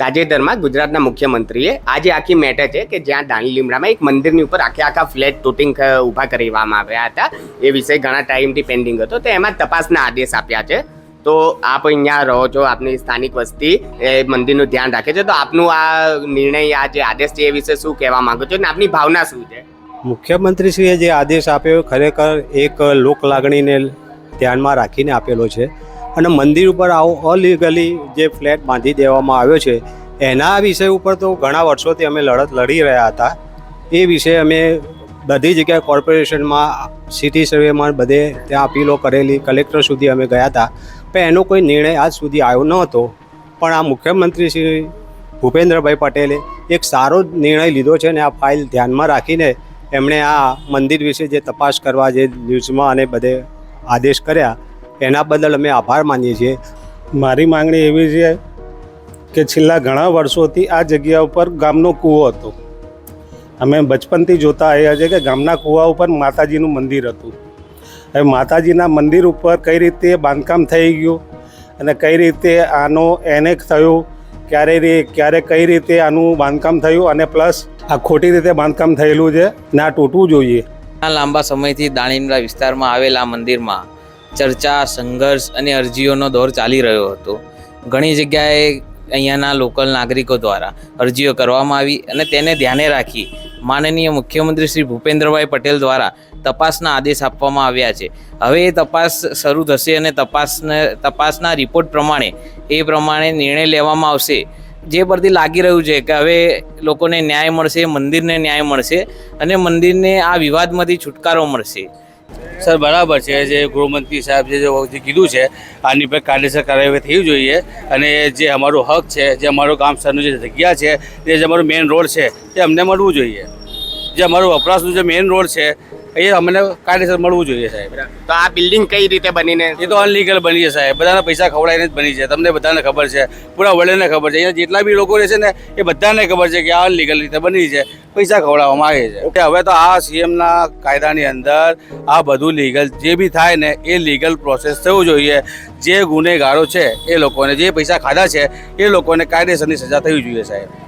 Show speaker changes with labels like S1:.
S1: તાજેતરમાં ગુજરાતના મુખ્યમંત્રીએ આજે આખી મેટર છે કે જ્યાં દાણી લીમડામાં એક મંદિરની ઉપર આખે આખા ફ્લેટ તૂટિંગ ઊભા કરવામાં આવ્યા હતા. એ વિષય ઘણા ટાઈમથી પેન્ડિંગ હતો. તો એમાં તપાસના આદેશ આપ્યા છે. તો આપ અહીંયા રહો છો, આપની સ્થાનિક વસ્તી, એ મંદિરનું ધ્યાન રાખે છે. તો આપનું આ નિર્ણય, આ જે આદેશ છે એ વિશે શું કહેવા માંગો છો? અને આપની ભાવના શું છે?
S2: મુખ્યમંત્રીશ્રીએ જે આદેશ આપ્યો, ખરેખર એક લોક લાગણીને ધ્યાનમાં રાખીને આપેલો છે. અને મંદિર ઉપર આવો અલીગલી જે ફ્લેટ બાંધી દેવામાં આવ્યો છે, એના વિષય ઉપર તો ઘણા વર્ષોથી અમે લડત લડી રહ્યા હતા. એ વિશે અમે બધી જગ્યાએ કોર્પોરેશનમાં, સિટી સર્વેમાં બધે ત્યાં અપીલો કરેલી, કલેક્ટર સુધી અમે ગયા હતા. પણ એનો કોઈ નિર્ણય આજ સુધી આવ્યો ન હતો. પણ આ મુખ્યમંત્રી શ્રી ભૂપેન્દ્રભાઈ પટેલે એક સારો નિર્ણય લીધો છે અને આ ફાઇલ ધ્યાનમાં રાખીને એમણે આ મંદિર વિશે જે તપાસ કરવા જે ન્યૂઝમાં અને બધે આદેશ કર્યા એના બદલ અમે આભાર માનીએ છીએ.
S3: મારી માંગણી એવી છે કે છેલ્લા ઘણા વર્ષોથી આ જગ્યા ઉપર ગામનો કૂવો હતો. અમે બચપનથી જોતા આવ્યા છે કે ગામના કૂવા ઉપર માતાજીનું મંદિર હતું. હવે માતાજીના મંદિર ઉપર કઈ રીતે બાંધકામ થઈ ગયું અને કઈ રીતે આનો એનેક થયું ક્યારે રે ક્યારે કઈ રીતે આનું બાંધકામ થયું અને પ્લસ આ ખોટી રીતે બાંધકામ થયેલું છે ને આ તૂટવું જોઈએ.
S4: આ લાંબા સમયથી દાણીંદા વિસ્તારમાં આવેલા મંદિરમાં ચર્ચા, સંઘર્ષ અને અરજીઓનો દોર ચાલી રહ્યો હતો. ઘણી જગ્યાએ અહીંયાના લોકલ નાગરિકો દ્વારા અરજીઓ કરવામાં આવી અને તેને ધ્યાને રાખી માનનીય મુખ્યમંત્રી શ્રી ભૂપેન્દ્રભાઈ પટેલ દ્વારા તપાસના આદેશ આપવામાં આવ્યા છે. હવે એ તપાસ શરૂ થશે અને તપાસને, તપાસના રિપોર્ટ પ્રમાણે, એ પ્રમાણે નિર્ણય લેવામાં આવશે. જે પરથી લાગી રહ્યું છે કે હવે લોકોને ન્યાય મળશે, મંદિરને ન્યાય મળશે અને મંદિરને આ વિવાદમાંથી છુટકારો મળશે.
S5: સર, બરાબર છે જે ગૃહમંત્રી સાહેબ જે જે કીધું છે, આની પર કાયદેસર કાર્યવાહી થવી જોઈએ અને જે અમારો હક છે, જે અમારો ગામ સરનું જે જગ્યા છે, જે અમારો મેઇન રોડ છે, તે અમને મળવું જોઈએ. જે અમારો વપરાશનું જે મેઇન રોડ છે એ અમને કાયદેસર મળવું જોઈએ સાહેબ.
S1: તો આ બિલ્ડિંગ કઈ રીતે બનીને?
S5: એ તો અનલીગલ બની છે સાહેબ. બધાના પૈસા ખવડાવીને જ બની છે. તમને બધાને ખબર છે. પૂરા વર્લ્ડને ખબર છે. અહીંયા જેટલા બી લોકો રહે છે ને એ બધાને ખબર છે કે આ અનલીગલ રીતે બની છે. પૈસા ખવડાવવામાં આવે છે. હવે તો આ સીએમના કાયદાની અંદર આ બધું લીગલ જે બી થાય ને એ લીગલ પ્રોસેસ થવું જોઈએ. જે ગુનેગારો છે એ લોકોને જે પૈસા ખાધા છે એ લોકોને કાયદેસરની સજા થવી જોઈએ સાહેબ.